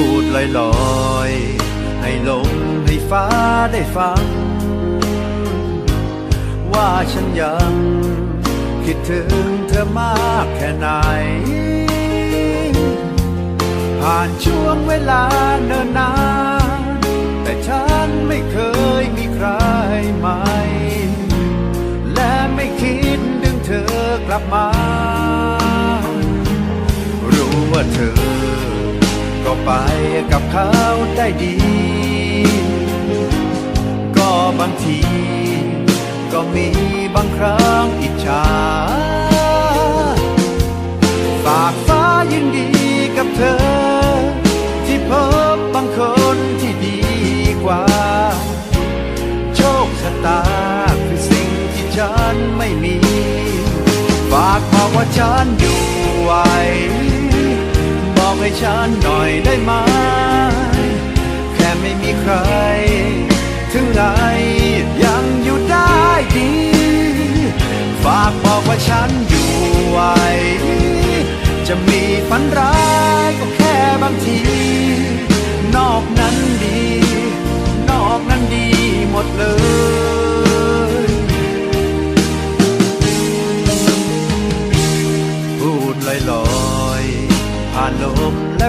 พูดลอยลอยๆให้ลมให้ฟ้าได้ฟัง ว่าฉันยัง คิดถึงเธอมากแค่ไหน ผ่านช่วงเวลาเนิ่นนาน แต่ฉันไม่เคยมีใครใหม่ และไม่คิดดึงเธอกลับมา รู้ว่าเธอ ไปกับเขาได้ดี ก็บางที ก็มีบางครั้งอิจฉาฝากฟ้ายินดีกับเธอ ที่พบบางคนที่ดีกว่า โชคชะตาคือสิ่งที่ฉันไม่มี ฝากบอกว่าฉันอยู่ไหว ให้ฉันหน่อยได้ไหม แค่ไม่มีใคร ถึงไงยังอยู่ได้ดี ฝากบอกว่าฉันอยู่ไหว จะมีฝันร้าย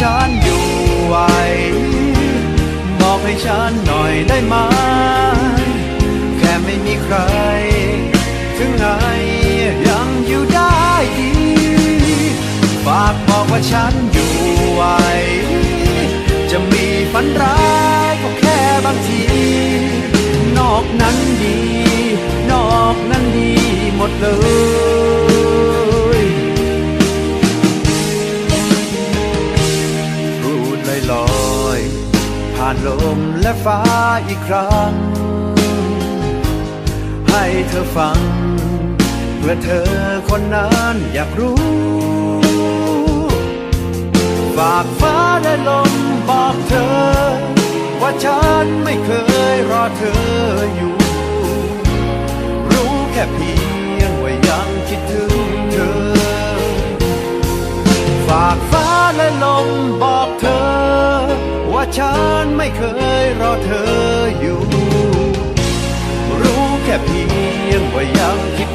ฉันอยู่ไหว บอกให้ฉันหน่อยได้ไหม แค่ไม่มีใคร ถึงไหนยังอยู่ได้ดี ฝากบอกว่าฉันานลมและฟ้าอีกครั้ง ให้เธอฟัง เพื่อเธอคนนั้นอยากรู้ ฝากฟ้าและลมบอกเธอ ว่าฉันไม่เคยรอเธอ ฉันไม่เคยรอเธออยู่ รู้แค่เพียงว่ายังคิด